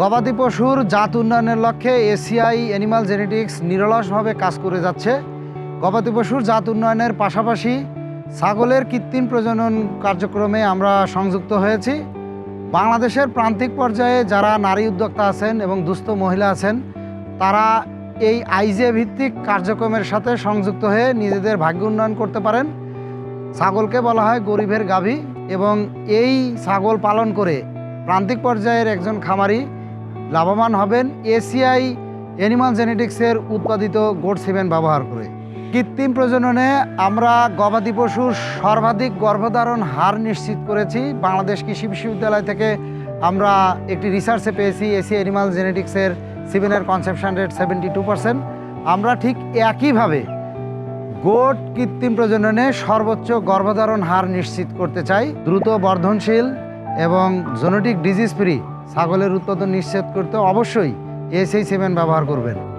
গবাদি পশুর জাত উন্নয়নের লক্ষ্যে এসিআই অ্যানিমাল জেনেটিক্স নিরলসভাবে কাজ করে যাচ্ছে। গবাদি পশুর জাত উন্নয়নের পাশাপাশি ছাগলের কৃত্রিম প্রজনন কার্যক্রমে আমরা সংযুক্ত হয়েছি। বাংলাদেশের প্রান্তিক পর্যায়ে যারা নারী উদ্যোক্তা আছেন এবং দুস্থ মহিলা আছেন, তারা এই আইজে ভিত্তিক কার্যক্রমের সাথে সংযুক্ত হয়ে নিজেদের ভাগ্য উন্নয়ন করতে পারেন। ছাগলকে বলা হয় গরিবের গাভী এবং এই ছাগল পালন করে প্রান্তিক পর্যায়ের একজন খামারি লাভবান হবেন এসিআই অ্যানিমাল জেনেটিক্সের উৎপাদিত গোড সিমেন্ট ব্যবহার করে। কৃত্রিম প্রজননে আমরা গবাদি পশুর সর্বাধিক গর্ভধারণ হার নিশ্চিত করেছি। বাংলাদেশ কৃষি বিশ্ববিদ্যালয় থেকে আমরা একটি রিসার্চে পেয়েছি, এসি অ্যানিমাল জেনেটিক্সের সিমেনের conception rate seventy two percent আমরা ঠিক একইভাবে গোট কৃত্রিম প্রজননে সর্বোচ্চ গর্ভধারণ হার নিশ্চিত করতে চাই। দ্রুত বর্ধনশীল এবং জেনেটিক ডিজিজ ফ্রি ছাগলের উৎপাদন নিশ্চিত করতে অবশ্যই এসএই সেভেন ব্যবহার করবেন।